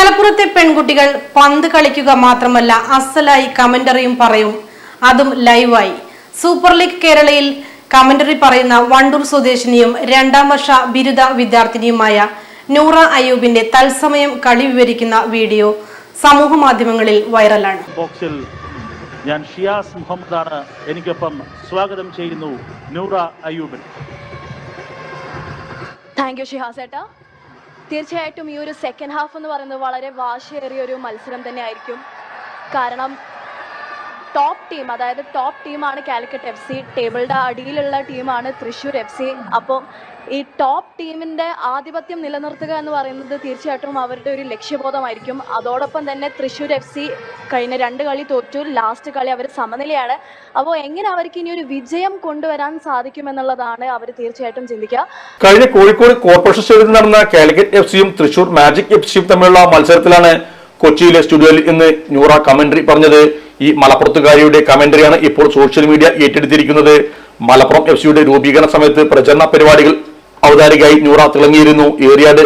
മലപ്പുറത്തെ പെൺകുട്ടികൾ പന്ത് കളിക്കുക മാത്രമല്ല അസലായി കമന്ററിയും പറയും. അതും ലൈവായി. സൂപ്പർ ലീഗ് കേരളയിൽ കമന്ററി പറയുന്ന വണ്ടൂർ സ്വദേശിനിയും രണ്ടാം വർഷ ബിരുദ വിദ്യാർത്ഥിനിയുമായ നൂറ അയ്യൂബിന്റെ തത്സമയം കളി വിവരിക്കുന്ന വീഡിയോ സമൂഹ മാധ്യമങ്ങളിൽ വൈറലാണ്. ബോക്സിൽ ഞാൻ ഷിയാസ് മുഹമ്മദാണ് എനിക്കൊപ്പം സ്വാഗതം ചെയ്യുന്നു നൂറ അയ്യൂബിൻ താങ്ക് യു ഷിഹാസ് ഏട്ടാ തീർച്ചയായിട്ടും ഈ ഒരു സെക്കൻഡ് ഹാഫ് എന്ന് പറയുന്നത് വളരെ വാശിയേറിയ ഒരു മത്സരം തന്നെ ആയിരിക്കും കാരണം ടോപ്പ് ടീം അതായത് ടോപ്പ് ടീമാണ് കാലിക്കറ്റ് എഫ് സി ടേബിളുടെ അടിയിലുള്ള ടീമാണ് തൃശ്ശൂർ എഫ് സി അപ്പോൾ ഈ ടോപ്പ് ടീമിന്റെ ആധിപത്യം നിലനിർത്തുക എന്ന് പറയുന്നത് തീർച്ചയായിട്ടും അവരുടെ ഒരു ലക്ഷ്യബോധമായിരിക്കും. അതോടൊപ്പം തന്നെ തൃശ്ശൂർ എഫ് സി കഴിഞ്ഞ രണ്ട് കളി തോറ്റു. ലാസ്റ്റ് കളി അവർ സമനിലയാണ്. അപ്പോൾ എങ്ങനെ അവർക്ക് ഇനി ഒരു വിജയം കൊണ്ടുവരാൻ സാധിക്കുമെന്നുള്ളതാണ് അവർ തീർച്ചയായിട്ടും ചിന്തിക്കുക. കഴിഞ്ഞ കോഴിക്കോട് കോർപ്പറേഷൻ സ്റ്റേഡിയത്തിൽ നടന്ന കാലിക്കറ്റ് എഫ് സിയും തൃശൂർ മാജിക് എഫ് സിയും തമ്മിലുള്ള മത്സരത്തിലാണ് കൊച്ചിയിലെ സ്റ്റുഡിയോയിൽ ഇന്ന് ന്യൂറ കമന്ററി പറഞ്ഞത്. ഈ മലപ്പുറത്തുകാരിയുടെ കമന്ററിയാണ് ഇപ്പോൾ സോഷ്യൽ മീഡിയ ഏറ്റെടുത്തിരിക്കുന്നത്. മലപ്പുറം എഫ് സിയുടെ രൂപീകരണ സമയത്ത് പ്രചരണ പരിപാടികൾ ഔദാരികയായി നൂറ തിളങ്ങിയിരുന്നു. ഏറിയാട്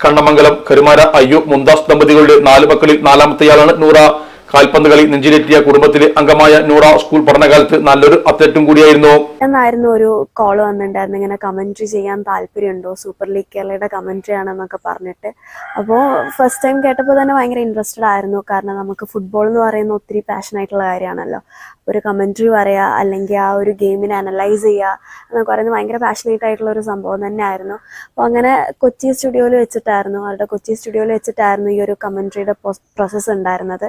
കണ്ണമംഗലം കരുമാര അയ്യോ മുന്താസ് ദമ്പതികളുടെ നാല് മക്കളിൽ നാലാമത്തെയാളാണ് നൂറ. കാൽപന്ത് കളി നെഞ്ചിലെത്തിയ കുടുംബത്തിലെ അംഗമായ നൂറ സ്കൂൾ പഠനകാലത്ത് നല്ലൊരു അത്ലറ്റും കൂടിയായിരുന്നു. എന്നായിരുന്നു ഒരു കോൾ വന്നിട്ടുണ്ടായിരുന്നു ഇങ്ങനെ കമന്ററി ചെയ്യാൻ താല്പര്യമുണ്ടോ? സൂപ്പർ ലീഗ് കേരളയുടെ കമന്ററി ആണെന്നൊക്കെ പറഞ്ഞിട്ട്. അപ്പോൾ ഫസ്റ്റ് ടൈം കേട്ടപ്പോൾ തന്നെ ഭയങ്കര ഇൻട്രസ്റ്റഡ് ആയിരുന്നു. കാരണം നമുക്ക് ഫുട്ബോൾ എന്ന് പറയുന്ന ഒത്തിരി പാഷൻ ആയിട്ടുള്ള കാര്യമാണല്ലോ. ഒരു കമന്ററി പറയുക അല്ലെങ്കിൽ ആ ഒരു ഗെയിമിനെ അനലൈസ് ചെയ്യുക എന്നൊക്കെ പറയുന്നത് ഭയങ്കര പാഷനേറ്റ് ആയിട്ടുള്ള ഒരു സംഭവം തന്നെയായിരുന്നു. അപ്പോൾ അങ്ങനെ കൊച്ചി സ്റ്റുഡിയോയിൽ വെച്ചിട്ടായിരുന്നു. അവരുടെ കൊച്ചി സ്റ്റുഡിയോയിൽ വെച്ചിട്ടായിരുന്നു ഈ ഒരു കമന്ററിയുടെ പ്രോസസ്സ് ഉണ്ടായിരുന്നത്.